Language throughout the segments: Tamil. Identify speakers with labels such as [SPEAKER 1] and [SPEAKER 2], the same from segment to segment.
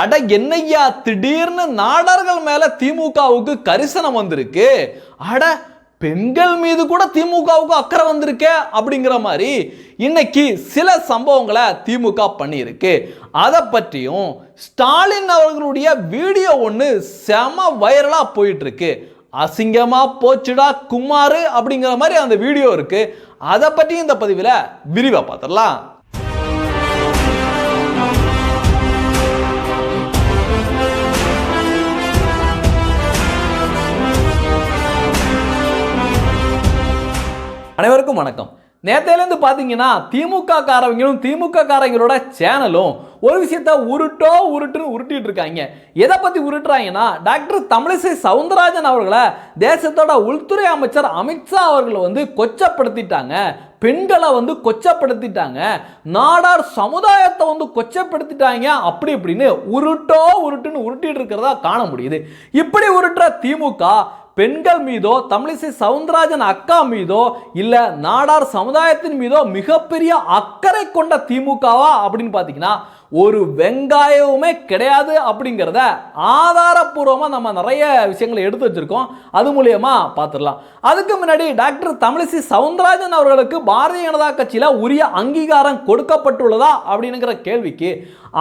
[SPEAKER 1] அட என்னய்யா திடீர்னு நாடார்கள் மேல திமுகவுக்கு கரிசனம் வந்திருக்கு. அட பெண்கள் மீது கூட திமுகவுக்கு அக்கறை வந்திருக்கே அப்படிங்கிற மாதிரி இன்னைக்கு சில சம்பவங்களை திமுக பண்ணியிருக்கு. அதை பற்றியும் ஸ்டாலின் அவர்களுடைய வீடியோ ஒன்று செம வைரலாக போயிட்டு இருக்கு போச்சுடா குமாரு அப்படிங்கிற மாதிரி அந்த வீடியோ இருக்கு. அதை பற்றி இந்த பதிவில் விரிவாக பார்த்துடலாம். அனைவருக்கும் வணக்கம். நேத்தையிலேருந்து பார்த்தீங்கன்னா திமுக காரவங்களும் திமுக காரங்களோட சேனலும் ஒரு விஷயத்த உருட்டோ உருட்டுன்னு உருட்டிட்டு இருக்காங்க. எதை பற்றி உருட்டுறாங்கன்னா டாக்டர் தமிழிசை சவுந்தரராஜன் அவர்களை தேசத்தோட உள்துறை அமைச்சர் அமித்ஷா அவர்களை வந்து கொச்சப்படுத்திட்டாங்க. பெண்களை வந்து கொச்சப்படுத்திட்டாங்க. நாடார் சமுதாயத்தை வந்து கொச்சப்படுத்திட்டாங்க. அப்படி இப்படின்னு உருட்டோ உருட்டுன்னு உருட்டிட்டு இருக்கிறதா காண முடியுது. இப்படி உருட்டுற திமுக பெண்கள் மீதோ தமிழிசை சவுந்தரராஜன் அக்கா மீதோ இல்லை நாடார் சமுதாயத்தின் மீதோ மிகப்பெரிய அக்கறை கொண்ட திமுகவா அப்படின்னு பார்த்தீங்கன்னா ஒரு வெங்காயமுமே கிடையாது அப்படிங்கிறத ஆதாரப்பூர்வமாக நம்ம நிறைய விஷயங்களை எடுத்து வச்சிருக்கோம். அது மூலயமா பார்த்துடலாம். அதுக்கு முன்னாடி டாக்டர் தமிழிசை சவுந்தரராஜன் அவர்களுக்கு பாரதிய ஜனதா கட்சியில் உரிய அங்கீகாரம் கொடுக்கப்பட்டுள்ளதா அப்படிங்கிற கேள்விக்கு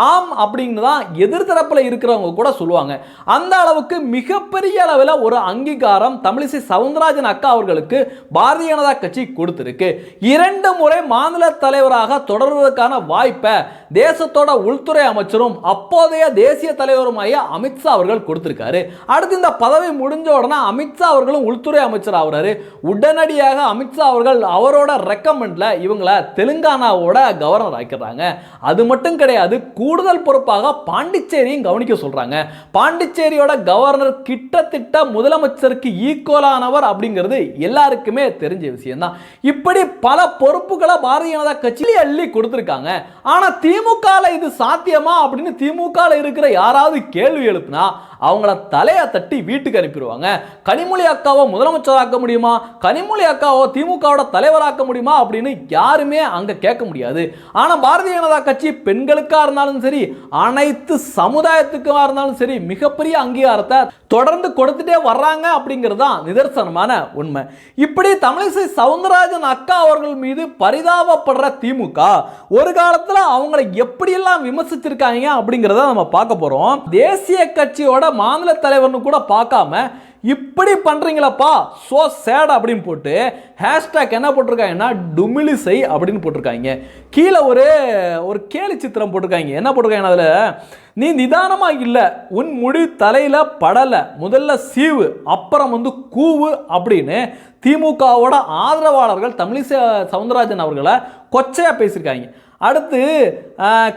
[SPEAKER 1] ஆம் அப்படின்னு தான் எதிர்த்தரப்பில் இருக்கிறவங்க கூட சொல்லுவாங்க. அந்த அளவுக்கு மிகப்பெரிய அளவில் ஒரு அங்கீகாரம் தமிழிசை சவுந்தரராஜன் அக்கா அவர்களுக்கு பாரதிய ஜனதா கட்சி கொடுத்துருக்கு. இரண்டு முறை மாநில தலைவராக தொடர்வதற்கான வாய்ப்பை தேசத்தோட உள்துறை அமைச்சரும் அப்போதைய தேசிய தலைவருமாய அமித்ஷா அவர்கள் கொடுத்திருக்காரு. அடுத்து இந்த பதவி முடிஞ்ச உடனே அமித்ஷா அவர்களும் உள்துறை அமைச்சர் ஆகுறாரு. உடனடியாக அமித்ஷா அவர்கள் அவரோட ரெக்கமெண்ட்ல இவங்களை தெலுங்கானாவோட கவர்னர் ஆக்கிறாங்க அது மட்டும் கிடையாது கூடுதல் பொறுப்பாக பாண்டிச்சேரியும் கவனிக்க சொல்றாங்க. பாண்டிச்சேரியோட கவர்னர் கிட்டத்தட்ட முதலமைச்சருக்கு ஈக்குவலானவர் அப்படிங்கிறது எல்லாருக்குமே தெரிஞ்ச விஷயம் தான் இப்படி பல பொறுப்புகளை பாரதிய ஜனதா கட்சியிலே அள்ளி கொடுத்துருக்காங்க. ஆனா திமுகவில் இது சாத்தியமா அப்படின்னு திமுகவில் இருக்கிற யாராவது கேள்வி எழுப்புனா அவங்கள தலையை தட்டி வீட்டுக்கு அனுப்பிடுவாங்க. கனிமொழி அக்காவை முதலமைச்சராக்க முடியுமா? கனிமொழி அக்காவை திமுகவோட தலைவராக்க முடியுமா அப்படின்னு யாருமே அங்கே கேட்க முடியாது. ஆனால் பாரதிய ஜனதா கட்சி பெண்களுக்கா இருந்தாலும் சரி அனைத்து சமுதாயத்துக்குமா இருந்தாலும் சரி மிகப்பெரிய அங்கீகாரத்தை தொடர்ந்து கொடுத்துட்டே வர்றாங்க அப்படிங்கிறது தான் நிதர்சனமான உண்மை. இப்படி தமிழிசை சவுந்தரராஜன் அக்கா அவர்கள் மீது பரிதாபப்படுற திமுக ஒரு காலத்தில் அவங்களை எப்படியெல்லாம் விமர்சிச்சிருக்காங்க அப்படிங்கிறத நம்ம பார்க்க போகிறோம் தேசிய கட்சியோட மாநில தலைவர்னு கூட பார்க்காம இப்படி பண்ணுறீங்களப்பா சோ சேட் அப்படின்னு போட்டு ஹேஷ்டேக் என்ன போட்டிருக்காங்கன்னா டுமிலிசை அப்படின்னு போட்டிருக்காங்க. கீழே ஒரு ஒரு கேலி சித்திரம் போட்டிருக்காங்க. என்ன போட்டிருக்காங்க அதில்? நீ நிதானமாக இல்லை உன் முடி தலையில் படலை முதல்ல சீவு அப்புறம் வந்து கூவு அப்படின்னு திமுகவோட ஆதரவாளர்கள் தமிழிசை சவுந்தரராஜன் அவர்களை கொச்சையாக பேசியிருக்காங்க. அடுத்து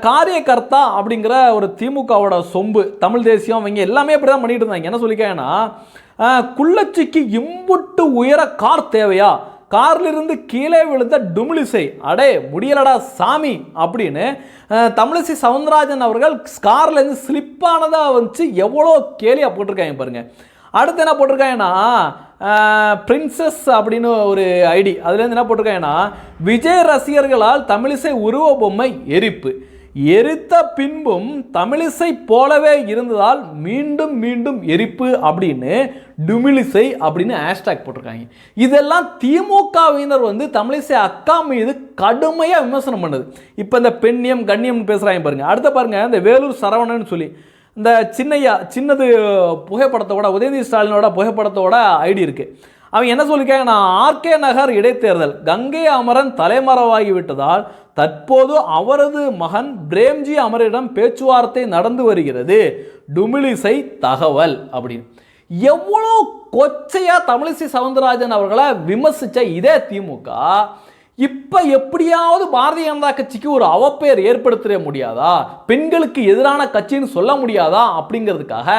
[SPEAKER 1] காரியகர்த்தா அப்படிங்கிற ஒரு திமுகவோட சொம்பு தமிழ் தேசியம் இவங்க எல்லாமே இப்படி தான் பண்ணிட்டு இருந்தாங்க. என்ன சொல்லிக்காங்கன்னா குள்ளச்சிக்கு இம்புட்டு உயர கார் தேவையா? கார்லிருந்து கீழே விழுந்த டுமிலிசை. அடே முடியலடா சாமி அப்படின்னு தமிழிசை சவுந்தரராஜன் அவர்கள் கார்லேருந்து ஸ்லிப்பானதாக வந்துச்சு. எவ்வளோ கேலியாக போட்டிருக்காங்க பாருங்கள் அடுத்து என்ன போட்டிருக்காங்கன்னா பிரின்சஸ் அப்படின்னு ஒரு ஐடி அதுலேருந்து என்ன போட்டிருக்காங்கன்னா விஜய் ரசிகர்களால் தமிழிசை உருவ பொம்மை எரிப்பு. எரித்த பின்பும் தமிழிசை போலவே இருந்ததால் மீண்டும் மீண்டும் எரிப்பு அப்படின்னு டுமிலிசை அப்படின்னு ஹேஷ்டாக் போட்டிருக்காங்க. இதெல்லாம் திமுகவினர் வந்து தமிழிசை அக்கா மீது கடுமையாக விமர்சனம் பண்ணுது. இப்போ இந்த பெண்ணியம் கண்ணியம் பேசுகிறாங்க பாருங்கள் அடுத்த பாருங்கள் இந்த வேலூர் சரவணன் சொல்லி. இந்த சின்னையா சின்னது புகைப்படத்தோட உதயநிதி ஸ்டாலினோட புகைப்படத்தோட ஐடி இருக்குது அவன் என்ன சொல்லியிருக்காங்கன்னா ஆர்கே நகர் இடைத்தேர்தல் கங்கை அமரன் தலைமறைவாகி விட்டதால் தற்போது அவரது மகன் பிரேம்ஜி அமரிடம் பேச்சுவார்த்தை நடந்து வருகிறது. டுமிலிசை தகவல் அப்படின்னு. எவ்வளோ கொச்சையாக தமிழிசை சவுந்தரராஜன் அவர்களை விமர்சித்த இதே திமுக இப்போ எப்படியாவது பாரதிய ஜனதா கட்சிக்கு ஒரு அவப்பெயர் ஏற்படுத்திட முடியாதா? பெண்களுக்கு எதிரான கட்சின்னு சொல்ல முடியாதா? அப்படிங்கிறதுக்காக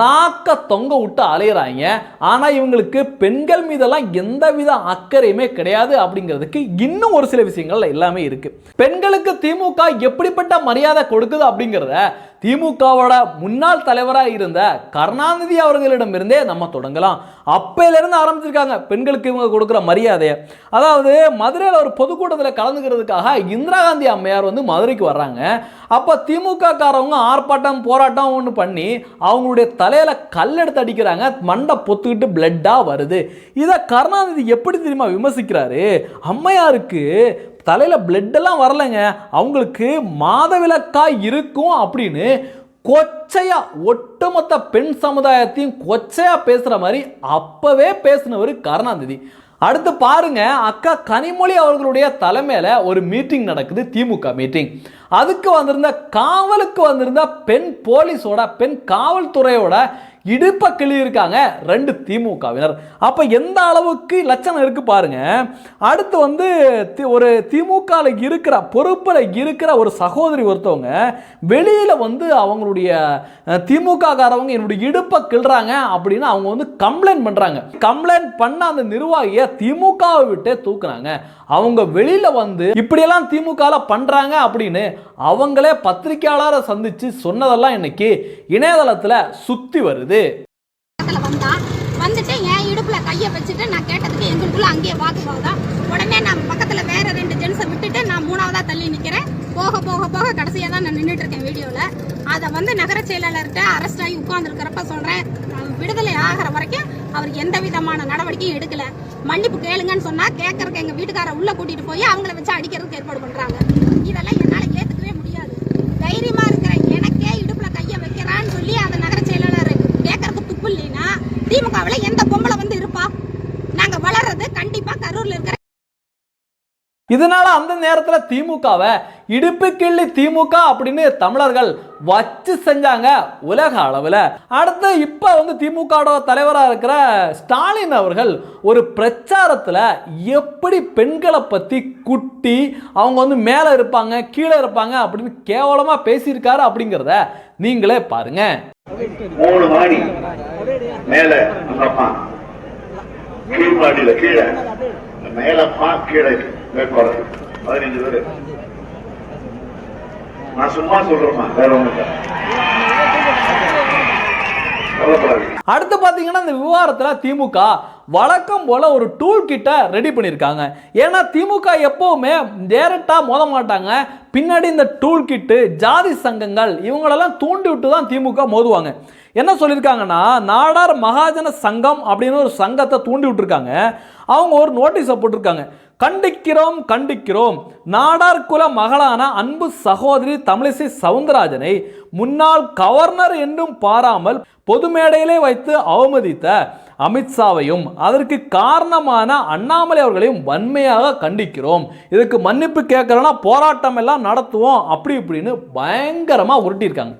[SPEAKER 1] நாக்க தொங்க விட்டு அலையிறாங்க. ஆனால் இவங்களுக்கு பெண்கள் மீதெல்லாம் எந்தவித அக்கறையுமே கிடையாது அப்படிங்கிறதுக்கு இன்னும் ஒரு சில விஷயங்கள் எல்லாமே இருக்கு. பெண்களுக்கு திமுக எப்படிப்பட்ட மரியாதை கொடுக்குது அப்படிங்கிறத திமுகவோட முன்னாள் தலைவராக இருந்த கருணாநிதி அவர்களிடமிருந்தே நம்ம தொடங்கலாம். அப்பையிலேருந்து ஆரம்பிச்சிருக்காங்க பெண்களுக்கு இவங்க கொடுக்குற மரியாதையை. அதாவது மதுரையில் ஒரு பொதுக்கூட்டத்தில் கலந்துக்கிறதுக்காக இந்திரா காந்தி அம்மையார் வந்து மதுரைக்கு வர்றாங்க. அப்போ திமுக காரவங்க ஆர்ப்பாட்டம் போராட்டம் ஒன்று பண்ணி அவங்களுடைய தலையில் கல் எடுத்து அடிக்கிறாங்க மண்டை பொத்துக்கிட்டு பிளட்டாக வருது. இதை கருணாநிதி எப்படி தெரியுமா விமர்சிக்கிறாரு? அம்மையாருக்கு தலையில் பிளட்டெல்லாம் வரலைங்க. அவங்களுக்கு மாதவிலக்காய் இருக்கும் அப்படின்னு கொச்சையா ஒட்டுமொத்த பெண் சமுதாயத்தையும் கொச்சையா பேசுற மாதிரி அப்பவே பேசினவர் கருணாநிதி. அடுத்து பாருங்க அக்கா கனிமொழி அவர்களுடைய தலைமையில் ஒரு மீட்டிங் நடக்குது திமுக மீட்டிங் அதுக்கு வந்திருந்த காவலுக்கு வந்திருந்த பெண் போலீஸோட பெண் காவல்துறையோட இடுப்பை கிழியிருக்காங்க இருக்காங்க ரெண்டு திமுகவினர். அப்போ எந்த அளவுக்கு லட்சணம் இருக்குது பாருங்க. அடுத்து வந்து தி- ஒரு திமுகவில் இருக்கிற பொறுப்பில் இருக்கிற ஒரு சகோதரி ஒருத்தவங்க வெளியில் வந்து அவங்களுடைய திமுககாரவங்க என்னுடைய இடுப்பை கிள்றாங்க அப்படின்னு அவங்க வந்து கம்ப்ளைண்ட் பண்ணுறாங்க கம்ப்ளைண்ட் பண்ண அந்த நிர்வாகியை திமுகவை விட்டே தூக்குறாங்க. அவங்க வெளியில் வந்து இப்படியெல்லாம் திமுகவில் பண்ணுறாங்க அப்படின்னு அவங்களே பத்திரிக்கையாளரை சந்தித்து சொன்னதெல்லாம் இன்னைக்கு இணையதளத்தில் சுற்றி வருது.
[SPEAKER 2] பக்கத்துல வந்துட்டு என் இடுப்புல கையை வச்சுட்டு நான் கேட்டதுக்கு எங்களுக்குள்ள அங்கேயே வாக்குவாதம் உடனே நான் பக்கத்துல வேற ரெண்டு ஜென்ஸை விட்டுட்டு நான் மூணாவதா தள்ளி நிக்கிறேன். போக போக போக கடைசியா தான் நான் நின்றுட்டு இருக்கேன் வீடியோல. அதை வந்து நகர செயலாளர்கிட்ட அரெஸ்ட் ஆகி உட்கார்ந்துருக்கிறப்ப சொல்றேன். விடுதலை ஆகிற வரைக்கும் அவர் எந்த விதமான நடவடிக்கையும் எடுக்கல. மன்னிப்பு கேளுங்கன்னு சொன்னா கேட்கறக்கு எங்க வீட்டுக்கார உள்ள கூட்டிட்டு போய் அவங்கள வச்சு அடிக்கிறதுக்கு ஏற்பாடு பண்றாங்க. இதெல்லாம் என்னால ஏத்துக்கவே முடியாது தைரியமா இருக்கிற எனக்கே இடுப்புல கைய வைக்கிறான்னு சொல்லி அந்த நகர செயலாளர் கேட்கறதுக்கு துப்பு இல்லைன்னா திமுகவில் எந்த பொம்பளை வந்து இருப்பா? நாங்க வளர்றது கண்டிப்பா கரூரில் இருக்கிற
[SPEAKER 1] இதனால அந்த நேரத்தில் திமுகவை இடுப்பு கிள்ளி திமுக அப்படின்னு தமிழர்கள் வச்சு செஞ்சாங்க உலக அளவில். அடுத்து இப்போ வந்து திமுகவோட தலைவராக இருக்கிற ஸ்டாலின் அவர்கள் ஒரு பிரச்சாரத்தில் எப்படி பெண்களை பற்றி குட்டி அவங்க வந்து மேலே இருப்பாங்க கீழே இருப்பாங்க அப்படின்னு கேவலமாக பேசியிருக்காரு அப்படிங்கிறத நீங்களே பாருங்க.
[SPEAKER 3] மூணு மாடி மேல கீழே மேல அம்மா கீழே. மேற்கொள்ள பதினைஞ்சு பேர். நான் சும்மா சொல்றேம்மா வேற ஒண்ணு
[SPEAKER 1] அடுத்து பார்த்தீங்கன்னா இந்த விவகாரத்தில் திமுக வழக்கம் போல ஒரு டூல் கிட்ட ரெடி பண்ணியிருக்காங்க. ஏன்னா திமுக எப்பவுமே டேரெக்டாக மோத மாட்டாங்க. பின்னாடி இந்த டூல் கிட்டு ஜாதி சங்கங்கள் இவங்களெல்லாம் தூண்டி விட்டு தான் திமுக மோதுவாங்க. என்ன சொல்லியிருக்காங்கன்னா நாடார் மகாஜன சங்கம் அப்படின்னு ஒரு சங்கத்தை தூண்டி விட்டுருக்காங்க. அவங்க ஒரு நோட்டீஸை போட்டிருக்காங்க. கண்டிக்கிறோம் கண்டிக்கிறோம். நாடார் குல மகளான அன்பு சகோதரி தமிழிசை சவுந்தரராஜனை முன்னாள் கவர்னர் என்றும் பாராமல் பொது மேடையிலே வைத்து அவமதித்த அமித்ஷாவையும் அதற்கு காரணமான அண்ணாமலை அவர்களையும் வன்மையாக கண்டிக்கிறோம். இதுக்கு மன்னிப்பு கேட்கறோன்னா போராட்டம் எல்லாம் நடத்துவோம் அப்படி இப்படின்னு பயங்கரமாக உருட்டியிருக்காங்க.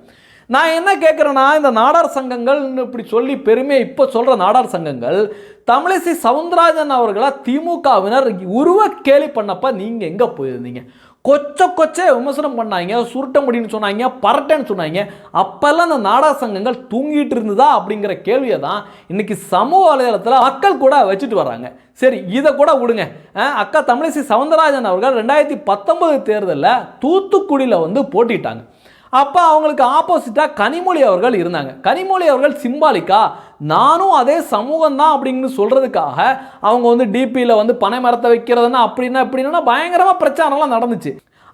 [SPEAKER 1] நான் என்ன கேட்குறேன்னா இந்த நாடார் சங்கங்கள்னு இப்படி சொல்லி பெருமையை இப்போ சொல்கிற நாடார் சங்கங்கள் தமிழிசை சவுந்தரராஜன் அவர்களை திமுகவினர் உருவ கேலி பண்ணப்போ நீங்கள் எங்கே போயிருந்தீங்க? கொச்ச கொச்ச விமர்சனம் பண்ணாங்க சுருட்ட முடின்னு சொன்னாங்க பரட்டேன்னு சொன்னாங்க. அப்போல்லாம் இந்த நாடார் சங்கங்கள் தூங்கிட்டு இருந்ததா அப்படிங்கிற கேள்வியை தான் இன்னைக்கு சமூக வலைதளத்தில் மக்கள் கூட வச்சுட்டு வர்றாங்க சரி இதை கூட விடுங்க. அக்கா தமிழிசை சவுந்தரராஜன் அவர்கள் ரெண்டாயிரத்தி பத்தொன்பது தேர்தலில் தூத்துக்குடியில் வந்து போட்டிட்டாங்க. அப்போ அவங்களுக்கு ஆப்போசிட்டாக கனிமொழி அவர்கள் இருந்தாங்க. கனிமொழி அவர்கள் சிம்பாலிக்கா நானும் அதே சமூகம் தான் அப்படின்னு சொல்கிறதுக்காக அவங்க வந்து டிபியில் வந்து பனை மரத்தை வைக்கிறதுனா அப்படின்னா இப்படின்னா பயங்கரமாக பிரச்சாரம்லாம் நடந்துச்சு.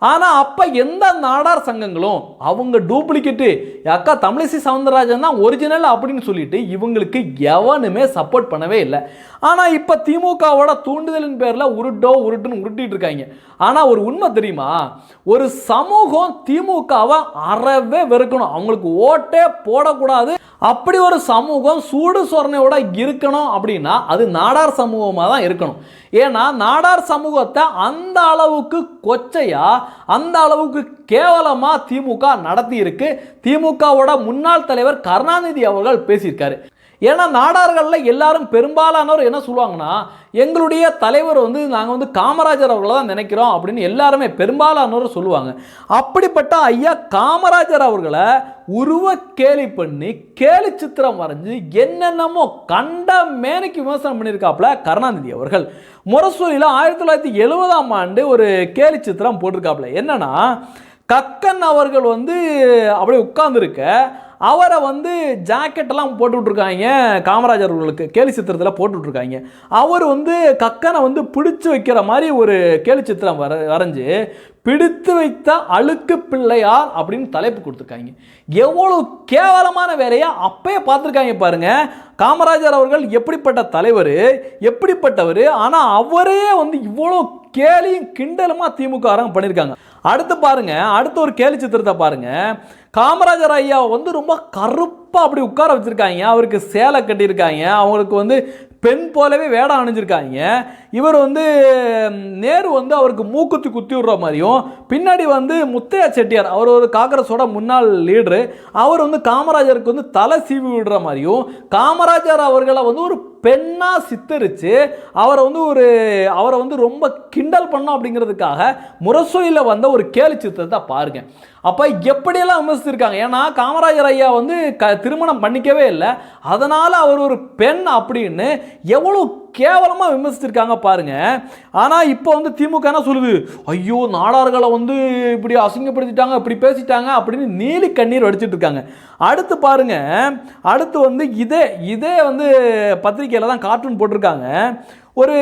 [SPEAKER 1] ஆனால் அப்போ எந்த நாடார் சங்கங்களும் அவங்க டூப்ளிகேட்டு அக்கா தமிழிசை சவுந்தரராஜன் தான் ஒரிஜினல் அப்படின்னு சொல்லிட்டு இவங்களுக்கு எவனுமே சப்போர்ட் பண்ணவே இல்லை. ஆனால் இப்போ திமுகவோட தூண்டுதலின் பேரில் உருட்டோ உருட்டுன்னு உருட்டிட்டு இருக்காங்க. ஆனால் ஒரு உண்மை தெரியுமா? ஒரு சமூகம் திமுகவை அறவே வெறுக்கணும். அவங்களுக்கு ஓட்டே போடக்கூடாது. அப்படி ஒரு சமூகம் சூடு சொரணையோட இருக்கணும் அப்படின்னா அது நாடார் சமூகமாக தான் இருக்கணும். ஏன்னா நாடார் சமூகத்தை அந்த அளவுக்கு கொச்சையாக அந்த அளவுக்கு கேவலமாக திமுக நடத்தி இருக்கு திமுகவோட முன்னாள் தலைவர் கருணாநிதி அவர்கள் பேசியிருக்காரு. ஏன்னா நாடார்களில் எல்லாரும் பெரும்பாலானோர் என்ன சொல்லுவாங்கன்னா எங்களுடைய தலைவர் வந்து நாங்கள் வந்து காமராஜர் அவர்களை தான் நினைக்கிறோம் அப்படின்னு எல்லாருமே பெரும்பாலானோர் சொல்லுவாங்க. அப்படிப்பட்ட ஐயா காமராஜர் அவர்களை உருவ கேலி பண்ணி கேலி சித்திரம் வரைஞ்சு என்னென்னமோ கண்ட மேனைக்கு விமர்சனம் பண்ணியிருக்காப்புல கருணாநிதி அவர்கள். முரசூரியில் ஆயிரத்தி தொள்ளாயிரத்தி எழுபதாம் ஆண்டு ஒரு கேலி சித்திரம் போட்டிருக்காப்புல. என்னன்னா கக்கன் அவர்கள் வந்து அப்படியே உட்கார்ந்துருக்க அவரை வந்து ஜாக்கெட்டெல்லாம் போட்டு விட்ருக்காங்க காமராஜர் அவர்களுக்கு கேலி சித்திரத்தில் போட்டு விட்ருக்காங்க அவர் வந்து கக்கனை வந்து பிடிச்சு வைக்கிற மாதிரி ஒரு கேலி சித்திரம் வர வரைஞ்சு பிடித்து வைத்த அழுக்கு பிள்ளையார் அப்படின்னு தலைப்பு கொடுத்துருக்காங்க. எவ்வளோ கேவலமான வேலையை அப்பயே பார்த்துருக்காங்க பாருங்க. காமராஜர் அவர்கள் எப்படிப்பட்ட தலைவர் எப்படிப்பட்டவர் ஆனால் அவரே வந்து இவ்வளோ கேலியும் கிண்டலுமா திமுக அரங்க பண்ணியிருக்காங்க அடுத்து பாருங்க அடுத்த ஒரு கேலி சித்திரத்தை பாருங்க. காமராஜர் ஐயா வந்து ரொம்ப கருப்பாக அப்படி உட்கார வச்சுருக்காங்க. அவருக்கு சேலை கட்டியிருக்காங்க. அவங்களுக்கு வந்து பெண் போலவே வேடம் அணிஞ்சிருக்காங்க. இவர் வந்து நேரு வந்து அவருக்கு மூக்குத்தி குத்தி விடுற மாதிரியும் பின்னாடி வந்து முத்தையா செட்டியார் அவர் ஒரு காங்கிரஸோட முன்னாள் லீடரு அவர் வந்து காமராஜருக்கு வந்து தலை சீவி விடுற மாதிரியும் காமராஜர் அவர்களை வந்து ஒரு பெண்ணாக சித்தரித்து அவரை வந்து ஒரு அவரை வந்து ரொம்ப கிண்டல் பண்ணோம் அப்படிங்கிறதுக்காக முரசொலியில் வந்த ஒரு கேலி சித்திரத்தை பாருங்க. அப்போ எப்படியெல்லாம் விமர்சித்திருக்காங்க ஏன்னா காமராஜர் ஐயா வந்து க திருமணம் பண்ணிக்கவே இல்லை. அதனால் அவர் ஒரு பெண் அப்படின்னு எவ்வளோ கேவலமாக விமர்சிச்சிருக்காங்க பாருங்க. ஆனால் இப்போ வந்து திமுக என்ன சொல்லுது? ஐயோ நாடார்களை வந்து இப்படி அசிங்கப்படுத்திட்டாங்க இப்படி பேசிட்டாங்க அப்படின்னு நீலி கண்ணீர் வடிச்சிட்டு இருக்காங்க அடுத்து பாருங்க. அடுத்து வந்து இதே இதே வந்து பத்திரிக்கையில் தான் கார்ட்டூன் போட்டிருக்காங்க. ஒரு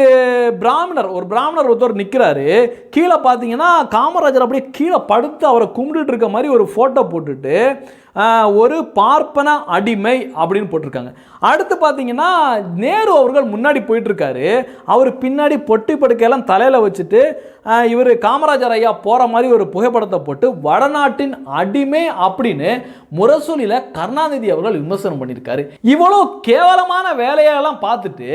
[SPEAKER 1] பிராமணர் ஒரு பிராமணர் ஒருத்தர் நிற்கிறாரு கீழே பார்த்தீங்கன்னா காமராஜர் அப்படியே கீழே படுத்து அவரை கும்பிட்டுட்டு இருக்க மாதிரி ஒரு ஃபோட்டோ போட்டுட்டு ஒரு பார்ப்பன அடிமை அப்படின்னு போட்டிருக்காங்க. அடுத்து பார்த்தீங்கன்னா நேரு அவர்கள் முன்னாடி போயிட்டுருக்காரு. அவர் பின்னாடி பொட்டி படுக்கையெல்லாம் தலையில் வச்சுட்டு இவர் காமராஜர் ஐயா போகிற மாதிரி ஒரு புகைப்படத்தை போட்டு வடநாட்டின் அடிமை அப்படின்னு முரசொலியில் கருணாநிதி அவர்கள் விமர்சனம் பண்ணியிருக்காரு. இவ்வளோ கேவலமான வேலையெல்லாம் பார்த்துட்டு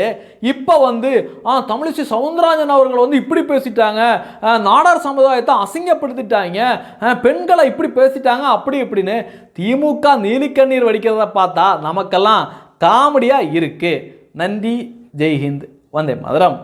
[SPEAKER 1] இப்போ வந்து ஆ தமிழிசை சவுந்தரராஜன் அவர்கள் வந்து இப்படி பேசிட்டாங்க. நாடார் சமுதாயத்தை அசிங்கப்படுத்திட்டாங்க. பெண்களை இப்படி பேசிட்டாங்க அப்படி இப்படின்னு திமுக நீலிக்கண்ணீர் வடிக்கிறத பார்த்தா நமக்கெல்லாம் காமெடியாக இருக்கு. நன்றி ஜெய்ஹிந்த். வந்தே மதுரம்.